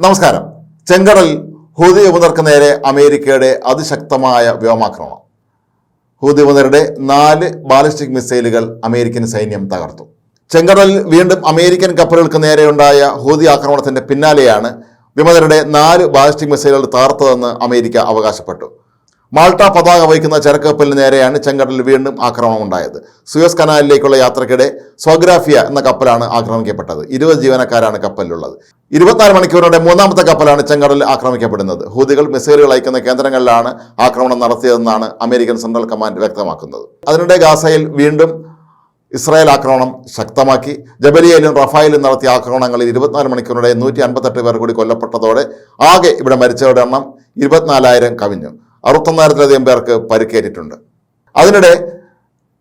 നമസ്കാരം. ചെങ്കടൽ ഹൂതി വിമതർക്ക് നേരെ അമേരിക്കയുടെ അതിശക്തമായ വ്യോമാക്രമണം. ഹൂതി വിമതരുടെ നാല് ബാലിസ്റ്റിക് മിസൈലുകൾ അമേരിക്കൻ സൈന്യം തകർത്തു. ചെങ്കടലിൽ വീണ്ടും അമേരിക്കൻ കപ്പലുകൾക്ക് നേരെയുണ്ടായ ഹൂതി ആക്രമണത്തിന്റെ പിന്നാലെയാണ് വിമതരുടെ നാല് ബാലിസ്റ്റിക് മിസൈലുകൾ തകർത്തതെന്ന് അമേരിക്ക അവകാശപ്പെട്ടു. മാൾട്ട പതാക വഹിക്കുന്ന ചരക്കപ്പലിന് നേരെയാണ് ചെങ്കടലിൽ വീണ്ടും ആക്രമണം ഉണ്ടായത് സുയസ് കനാലിലേക്കുള്ള യാത്രക്കിടെ സ്വഗ്രാഫിയ എന്ന കപ്പലാണ് ആക്രമിക്കപ്പെട്ടത്. ഇരുപത് ജീവനക്കാരാണ് കപ്പലിലുള്ളത്. ഇരുപത്തിനാല് മണിക്കൂറോടെ മൂന്നാമത്തെ കപ്പലാണ് ചെങ്കടലിൽ ആക്രമിക്കപ്പെടുന്നത്. ഹൂതികൾ മിസൈലുകൾ അയക്കുന്ന കേന്ദ്രങ്ങളിലാണ് ആക്രമണം നടത്തിയതെന്നാണ് അമേരിക്കൻ സെൻട്രൽ കമാൻഡ് വ്യക്തമാക്കുന്നത്. അതിനിടെ ഗാസയിൽ വീണ്ടും ഇസ്രായേൽ ആക്രമണം ശക്തമാക്കി. ജബലിയയിലും റഫായിലും നടത്തിയ ആക്രമണങ്ങളിൽ ഇരുപത്തിനാല് മണിക്കൂറിനിടെ നൂറ്റി അൻപത്തെട്ട് പേർ കൂടി കൊല്ലപ്പെട്ടതോടെ ആകെ ഇവിടെ മരിച്ചവരുടെ എണ്ണം ഇരുപത്തിനാലായിരം കവിഞ്ഞു. അറുപത്തൊന്നായിരത്തിലധികം പേർക്ക് പരിക്കേറ്റിട്ടുണ്ട്. അതിനിടെ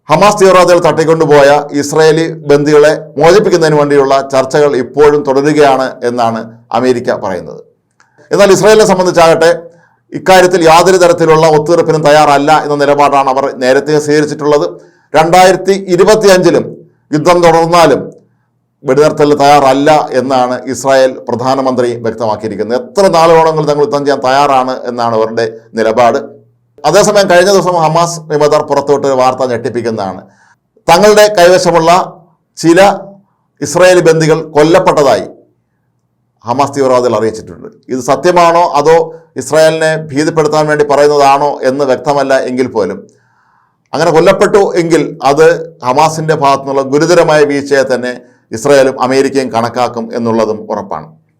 ഹമാസ് തീവ്രവാദികൾ തട്ടിക്കൊണ്ടുപോയ ഇസ്രായേലി ബന്ദികളെ മോചിപ്പിക്കുന്നതിന് വേണ്ടിയുള്ള ചർച്ചകൾ ഇപ്പോഴും തുടരുകയാണ് എന്നാണ് അമേരിക്ക പറയുന്നത്. എന്നാൽ ഇസ്രായേലിനെ സംബന്ധിച്ചാകട്ടെ ഇക്കാര്യത്തിൽ യാതൊരു തരത്തിലുള്ള ഒത്തുതീർപ്പിനും തയ്യാറല്ല എന്ന നിലപാടാണ് അവർ നേരത്തെ സ്വീകരിച്ചിട്ടുള്ളത്. രണ്ടായിരത്തി ഇരുപത്തിയഞ്ചിലും യുദ്ധം തുടർന്നാലും വെടിനിർത്തലിന് തയ്യാറല്ല എന്നാണ് ഇസ്രായേൽ പ്രധാനമന്ത്രി വ്യക്തമാക്കിയിരിക്കുന്നത്. എത്ര നാളോളങ്ങൾ തങ്ങൾ യുദ്ധം ചെയ്യാൻ തയ്യാറാണ് എന്നാണ് അവരുടെ നിലപാട്. അതേസമയം കഴിഞ്ഞ ദിവസം ഹമാസ് വിമതർ പുറത്തോട്ട് വാർത്ത ഞെട്ടിപ്പിക്കുന്നതാണ്. തങ്ങളുടെ കൈവശമുള്ള ചില ഇസ്രായേലി ബന്ദികൾ കൊല്ലപ്പെട്ടതായി ഹമാസ് തീവ്രവാദികൾ അറിയിച്ചിട്ടുണ്ട്. ഇത് സത്യമാണോ? അതോ ഇസ്രായേലിനെ ഭീതിപ്പെടുത്താൻ വേണ്ടി പറയുന്നതാണോ എന്ന് വ്യക്തമല്ല എങ്കിൽ പോലും. അങ്ങനെ കൊല്ലപ്പെട്ടു എങ്കിൽ അത് ഹമാസിന്റെ ഭാഗത്തുനിന്നുള്ള ഗുരുതരമായ വീഴ്ചയെ തന്നെ ഇസ്രായേലും അമേരിക്കയും കണക്കാക്കും എന്നുള്ളതും ഉറപ്പാണ്.